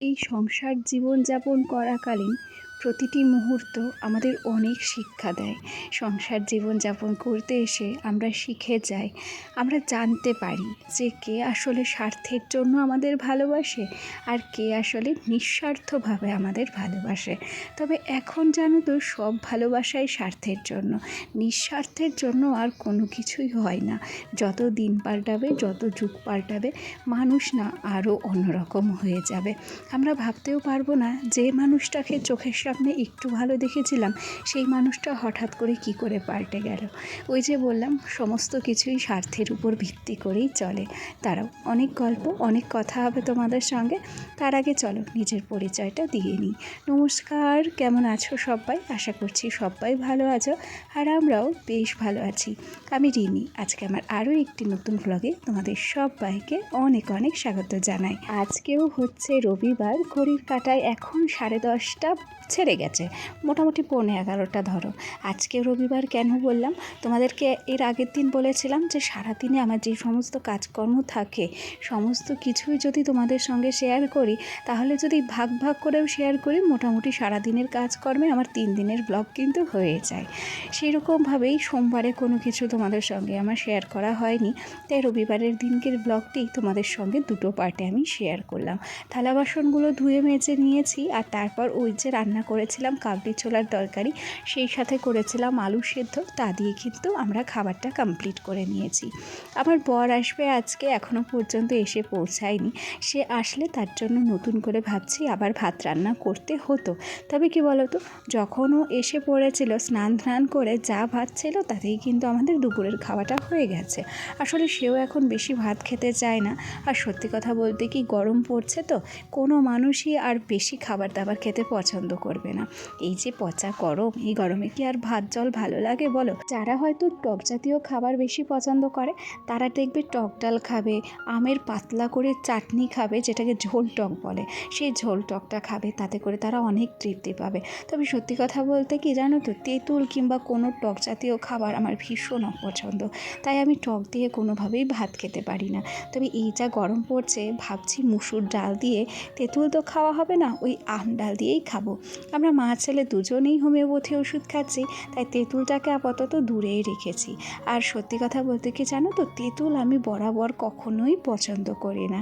এই সংসার জীবন যাপন করাকালীন প্রতিটি মুহূর্ত আমাদের অনেক শিক্ষা দেয়। সংসার জীবনযাপন করতে এসে আমরা শিখে যাই। আমরা জানতে পারি যে কে আসলে স্বার্থের জন্য আমাদের ভালোবাসে আর কে আসলে নিঃস্বার্থভাবে আমাদের ভালোবাসে। তবে এখন জানো তো, সব ভালোবাসাই স্বার্থের জন্য। নিঃস্বার্থের জন্য আর কোনো কিছুই হয় না। যত দিন পাল্টাবে, যত যুগ পাল্টাবে, মানুষ না আরও অন্যরকম হয়ে যাবে। আমরা ভাবতেও পারব না যে মানুষটাকে চোখের সামনে একটু ভালো দেখেছিলাম, সেই মানুষটা হঠাৎ করে কি করে পাল্টে গেল। ওই যে বললাম, সমস্ত কিছুই স্বার্থের উপর ভিত্তি করেই চলে। তারাও অনেক গল্প, অনেক কথা হবে তোমাদের সঙ্গে। তার আগে চলো, নিজের পরিচয়টা দিয়ে নিই। নমস্কার, কেমন আছো সবাই? আশা করছি সবাই ভালো আছো, আর আমরাও বেশ ভালো আছি। আমি রিমি, আজকে আমার আরও একটি নতুন ব্লগে তোমাদের সবাইকে অনেক অনেক স্বাগত জানাই। আজকেও হচ্ছে রবিবার, ঘড়ির কাটায় এখন সাড়ে দশটা ছেড়ে গেছে। মোটামুটি পৌনে এগারোটা ধরো। আজকে রবিবার কেন বললাম? তোমাদেরকে এর আগের দিন বলেছিলাম যে সারাদিনে আমার যে সমস্ত কাজকর্ম থাকে, সমস্ত কিছুই যদি তোমাদের সঙ্গে শেয়ার করি, তাহলে যদি ভাগ ভাগ করেও শেয়ার করি, মোটামুটি সারাদিনের কাজকর্মে আমার তিন দিনের ব্লগ কিন্তু হয়ে যায়। সেই রকমভাবেই সোমবারে কোনো কিছু তোমাদের সঙ্গে আমার শেয়ার করা হয়নি। তাই রবিবারের দিনকের ব্লগটি তোমাদের সঙ্গে দুটো পার্টে আমি শেয়ার করলাম। থালা বাসনগুলো ধুয়ে মেজে নিয়েছি আর তারপর ওই যে রান্না করেছিলাম, কাবলি ছোলার তরকারি। সেই সাথে করেছিলাম আলু সেদ্ধ। তা দিয়ে কিন্তু আমরা খাবারটা কমপ্লিট করে নিয়েছি। আমার বর আসবে আজকে এখনও পর্যন্ত এসে পৌঁছায়নি। সে আসলে তার জন্য নতুন করে ভাবছি, আবার ভাত রান্না করতে হতো। তবে কি বলতো যখন ও এসে পড়েছিল, স্নান ধান করে যা ভাত ছিল, তাতেই কিন্তু আমাদের দুপুরের খাওয়াটা হয়ে গেছে। আসলে সেও এখন বেশি ভাত খেতে চায় না। আর সত্যি কথা বলতে কি, গরম পড়ছে তো, কোনো মানুষই আর বেশি খাবার দাবার খেতে পছন্দ করবে না। এই যে পচা গরম, এই গরমে কি আর ভাত জল ভালো লাগে বলো? যারা হয়তো টক জাতীয় খাবার বেশি পছন্দ করে, তারা দেখবে টক ডাল খাবে, আমের পাতলা করে চাটনি খাবে, যেটাকে ঝোল টক বলে। সেই ঝোল টকটা খাবে, তাতে করে তারা অনেক তৃপ্তি পাবে। তবে সত্যি কথা বলতে কি জানো তো, তেঁতুল কিংবা কোনো টক জাতীয় খাবার আমার ভীষণ অপছন্দ। তাই আমি টক দিয়ে কোনোভাবেই ভাত খেতে পারি না। তবে এই যা গরম পড়ছে, ভাবছি মুসুর ডাল দিয়ে তেঁতুল তো খাওয়া হবে না, ওই আম ডাল দিয়েই খাব। আমরা মা ছেলে দুজনেই হোমিওপ্যাথি ওষুধ খাচ্ছি, তাই তেঁতুলটাকে আপাতত দূরেই রেখেছি। আর সত্যি কথা বলতে কি জানো তো, তেঁতুল আমি বরাবর কখনোই পছন্দ করি না।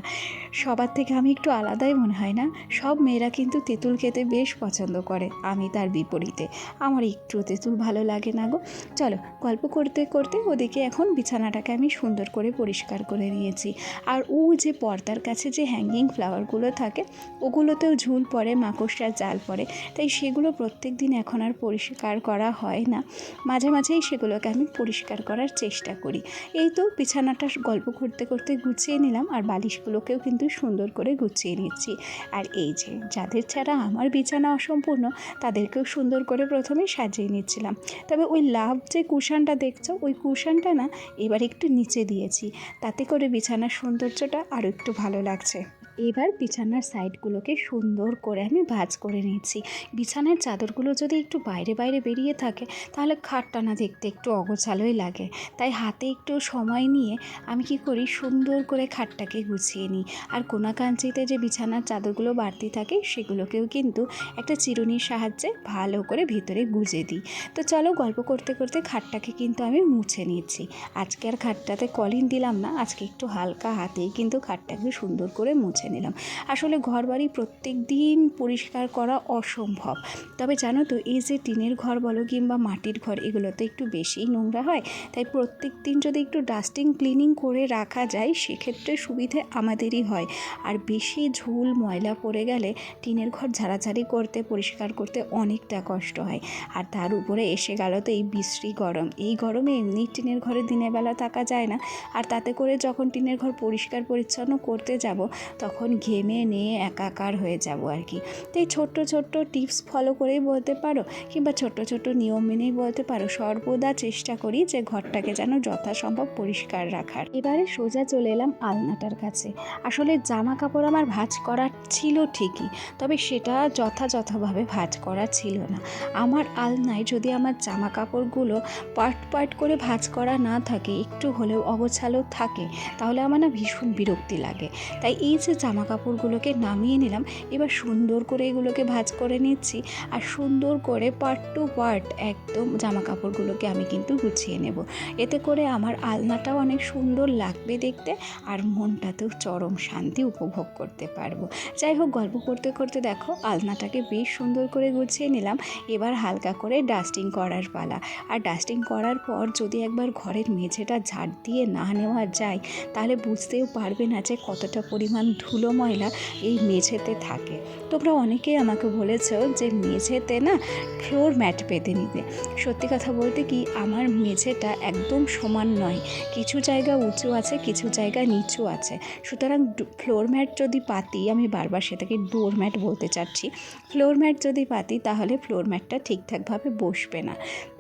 সবার থেকে আমি একটু আলাদাই মনে হয় না? সব মেয়েরা কিন্তু তেঁতুল খেতে বেশ পছন্দ করে, আমি তার বিপরীতে। আমার একটু তেঁতুল ভালো লাগে না গো। চলো, গল্প করতে করতে ওদিকে এখন বিছানাটাকে আমি সুন্দর করে পরিষ্কার করে নিয়েছি। আর ও যে পর্দার কাছে যে হ্যাঙ্গিং ফ্লাওয়ারগুলো থাকে, ওগুলোতেও ঝুল পড়ে, মাকড়সার জাল পড়ে। তাই সেগুলো প্রত্যেক দিন এখন আর পরিষ্কার করা হয় না। মাঝে মাঝেই সেগুলোকে আমি পরিষ্কার করার চেষ্টা করি। এই তো বিছানাটা গল্প করতে করতে গুছিয়ে নিলাম, আর বালিশগুলোকেও কিন্তু সুন্দর করে গুছিয়ে নিচ্ছি। আর এই যে, যাদের ছাড়া আমার বিছানা অসম্পূর্ণ, তাদেরকেও সুন্দর করে প্রথমে সাজিয়ে নিচ্ছিলাম। তবে ওই লাভ যে কুশানটা দেখছ, ওই কুশানটা না, এবার একটু নিচে দিয়েছি। তাতে করে বিছানার সৌন্দর্যটা আরও একটু ভালো লাগছে। এবার বিছানার সাইডগুলোকে সুন্দর করে আমি ভাঁজ করে নিচ্ছি বিছানার চাদরগুলো যদি একটু বাইরে বাইরে বেরিয়ে থাকে, তাহলে খাটটা না দেখতে একটু অগোছালোই লাগে। তাই হাতে একটু সময় নিয়ে আমি কি করি, সুন্দর করে খাটটাকে গুছিয়ে নিই। আর কোনাকাঞ্চিতে যে বিছানার চাদরগুলো বাড়তি থাকে, সেগুলোকেও কিন্তু একটা চিরুনির সাহায্যে ভালো করে ভিতরে গুজে দিই। তো চলো গল্প করতে করতে খাটটাকে কিন্তু আমি মুছে নিচ্ছি। আজকে আর খাটটাতে কলিন দিলাম না, আজকে একটু হালকা হাতেই কিন্তু খাটটাকে সুন্দর করে মুছে মুছে নিলাম। আসলে ঘর বাড়ি প্রত্যেক দিন পরিষ্কার করা অসম্ভব। তবে জানো তো, এই যে টিনের ঘর বলো কিংবা মাটির ঘর এগুলো তো একটু বেশিই নোংরা হয়। তাই প্রত্যেক দিন যদি একটু ডাস্টিং ক্লিনিং করে রাখা যায়, সেক্ষেত্রে সুবিধে আমাদেরই হয়। আর বেশি ঝুল, ময়লা পড়ে গেলে টিনের ঘর ঝাড়াঝাড়ি করতে, পরিষ্কার করতে অনেকটা কষ্ট হয়। আর তার উপরে এসে গেল তো এই বিশ্রী গরম। এই গরমে এমনি টিনের ঘরে দিনের বেলা থাকা যায় না। আর তাতে করে যখন টিনের ঘর পরিষ্কার পরিচ্ছন্ন করতে যাব, তখন তখন ঘেমে নিয়ে একাকার হয়ে যাব আর কি। তো এই ছোট্ট ছোট্ট টিপস ফলো করেই বলতে পারো কিংবা ছোট্ট ছোট্ট নিয়ম মেনেই বলতে পারো, সর্বদা চেষ্টা করি যে ঘরটাকে যেন যথাসম্ভব পরিষ্কার রাখার। এবারে সোজা চলে এলাম আলনাটার কাছে। আসলে জামা কাপড় আমার ভাঁজ করা ছিল ঠিকই, তবে সেটা যথাযথভাবে ভাজ করা ছিল না। আমার আলনায় যদি আমার জামা কাপড়গুলো পার্ট পার্ট করে ভাঁজ করা না থাকে, একটু হলেও অগোছালো থাকে, তাহলে আমার না ভীষণ বিরক্তি লাগে। তাই এই যে জামা কাপড়গুলোকে নামিয়ে নিলাম। এবার সুন্দর করে এগুলোকে ভাঁজ করে নিচ্ছি। আর সুন্দর করে পার্ট টু পার্ট একদম জামা কাপড়গুলোকে আমি কিন্তু গুছিয়ে নেব। এতে করে আমার আলনাটাও অনেক সুন্দর লাগবে দেখতে আর মনটাতেও চরম শান্তি উপভোগ করতে পারব। যাই হোক, গল্প করতে করতে দেখো আলনাটাকে বেশ সুন্দর করে গুছিয়ে নিলাম। এবার হালকা করে ডাস্টিং করার পালা। আর ডাস্টিং করার পর যদি একবার ঘরের মেঝেটা ঝাড় দিয়ে না নেওয়া যায়, তাহলে বুঝতেও পারবে না যে কতটা পরিমাণ ধুলো ময়লা এই মেঝেতে থাকে। তোমরা অনেকেই আমাকে বলেছ যে মেঝেতে না ফ্লোর ম্যাট পেতে নিতে। সত্যি কথা বলতে কি, আমার মেঝেটা একদম সমান নয়। কিছু জায়গা উঁচু আছে, কিছু জায়গা নিচু আছে। সুতরাং ফ্লোর ম্যাট যদি পাতি, আমি বারবার সেটাকে ডোর ম্যাট বলতে চাচ্ছি। ফ্লোর ম্যাট যদি পাতি, তাহলে ফ্লোর ম্যাটটা ঠিকঠাকভাবে বসবে না।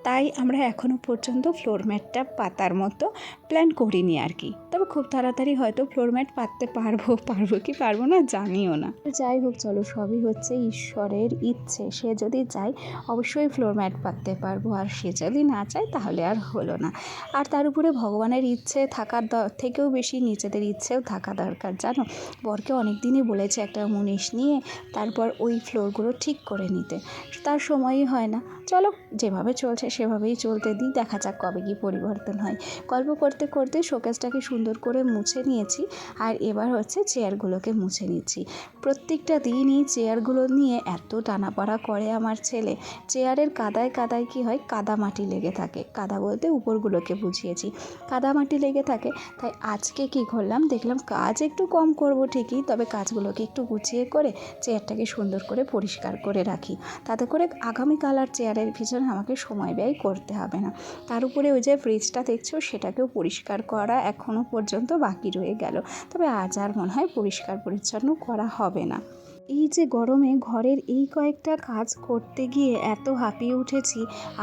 তাই আমরা এখনও পর্যন্ত ফ্লোর ম্যাটটা পাতার মতো প্ল্যান করিনি আর কি। তবে খুব তাড়াতাড়ি হয়তো ফ্লোর ম্যাট পাততে পারব পারব কি পারব না জানিও না। যাই হোক, চলো, সবই হচ্ছে ঈশ্বরের ইচ্ছে। সে যদি চায়, অবশ্যই ফ্লোর ম্যাট পাততে পারব। আর সে যদি না চায়, তাহলে আর হলো না। আর তার উপরে ভগবানের ইচ্ছে থাকার থেকেও বেশি নিজেদের ইচ্ছেও থাকা দরকার, জানো? বরকে অনেক দিনই বলেছে একটা মুনিশ নিয়ে, তারপর ওই ফ্লোরগুলো ঠিক করে নিতে। তার সময়ই হয় না। চলো, যেভাবে চলছে সেভাবেই চলতে দিই, দেখা যাক কবে কি পরিবর্তন হয়। গল্প করতে করতে শোকেসটাকে সুন্দর করে মুছে নিয়েছি আর এবার হচ্ছে চেয়ারগুলোকে মুছে নিচ্ছি। প্রত্যেকটা দিনই চেয়ারগুলো নিয়ে এত টানাপাড়া করে আমার ছেলে। চেয়ারের কাদায় কাদায় কি হয়, কাদা মাটি লেগে থাকে। কাদা বলতে উপরগুলোকে বুঝিয়েছি। কাদা মাটি লেগে থাকে, তাই আজকে কি করলাম, দেখলাম কাজ একটু কম করব ঠিকই, তবে কাজগুলোকে একটু গুছিয়ে করে চেয়ারটাকে সুন্দর করে পরিষ্কার করে রাখি। তাতে করে আগামীকাল আর চেয়ারের পিছনে আমাকে সময় ব্যয় করতে হবে না। তার উপরে ওই যে ফ্রিজটা দেখছ, সেটাকেও পরিষ্কার করা এখনও পর্যন্ত বাকি রয়ে গেল। তবে আজ আর মনে হয় পরিষ্কার পরিচ্ছন্ন করা হবে না। এই যে গরমে ঘরের এই কয়েকটা কাজ করতে গিয়ে এত হাঁপিয়ে উঠেছি,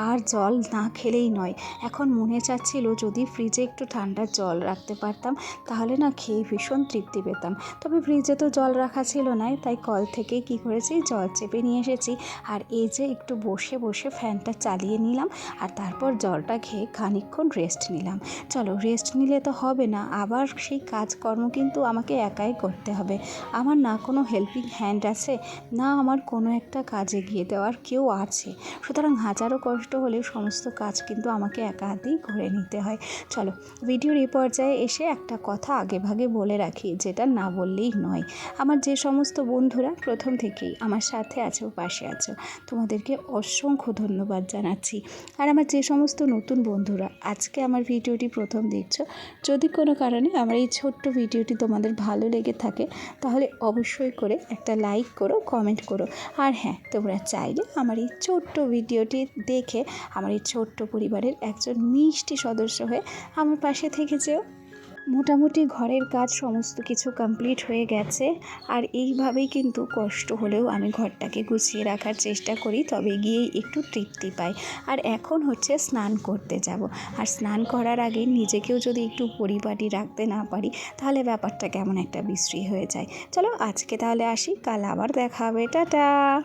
আর জল না খেলেই নয়। এখন মনে চাচ্ছিল যদি ফ্রিজে একটু ঠান্ডা জল রাখতে পারতাম, তাহলে না খেয়ে ভীষণ তৃপ্তি পেতাম। তবে ফ্রিজে তো জল রাখা ছিল না, তাই কল থেকে কি করেছি, জল চেপে নিয়ে এসেছি। আর এই যে একটু বসে বসে ফ্যানটা চালিয়ে নিলাম, আর তারপর জলটা খেয়ে খানিকক্ষণ রেস্ট নিলাম। চলো রেস্ট নিলে তো হবে না, আবার সেই কাজকর্ম কিন্তু আমাকে একাই করতে হবে। আমার না কোনো হেল্পিং হ্যান্ড আছে, না আমার কোনো একটা কাজে গিয়ে দেওয়ার কেউ আছে। সুতরাং হাজারো কষ্ট হলেও সমস্ত কাজ কিন্তু আমাকে একা হাতেই করে নিতে হয়। চলো ভিডিওর এই পর্যায়ে এসে একটা কথা আগে ভাগে বলে রাখি, যেটা না বললেই নয়। আমার যে সমস্ত বন্ধুরা প্রথম থেকেই আমার সাথে আছো পাশে আছো, তোমাদেরকে অসংখ্য ধন্যবাদ জানাচ্ছি। আর আমার যে সমস্ত নতুন বন্ধুরা, আজকে আমার ভিডিওটি প্রথম দেখছ, যদি কোনো কারণে আমার এই ছোট্ট ভিডিওটি তোমাদের ভালো লেগে থাকে, তাহলে অবশ্যই করে একটা লাইক করো কমেন্ট করো। আর হ্যাঁ তোমরা চাইলে আমার এই ছোট্ট ভিডিওটি দেখে আমার এই ছোট্ট পরিবারের একজন মিষ্টি সদস্য হয়ে আমার পাশে থেকে যেও। মোটামুটি ঘরের কাজ সমস্ত কিছু কমপ্লিট হয়ে গেছে। আর এইভাবেই কিন্তু কষ্ট হলেও আমি ঘরটাকে গুছিয়ে রাখার চেষ্টা করি, তবে গিয়েই একটু তৃপ্তি পাই। আর এখন হচ্ছে স্নান করতে যাব। আর স্নান করার আগে নিজেকেও যদি একটু পরিপাটি রাখতে না পারি, তাহলে ব্যাপারটা কেমন একটা বিশ্রী হয়ে যায়। চলো আজকে তাহলে আসি, কাল আবার দেখা হবে। টাটা!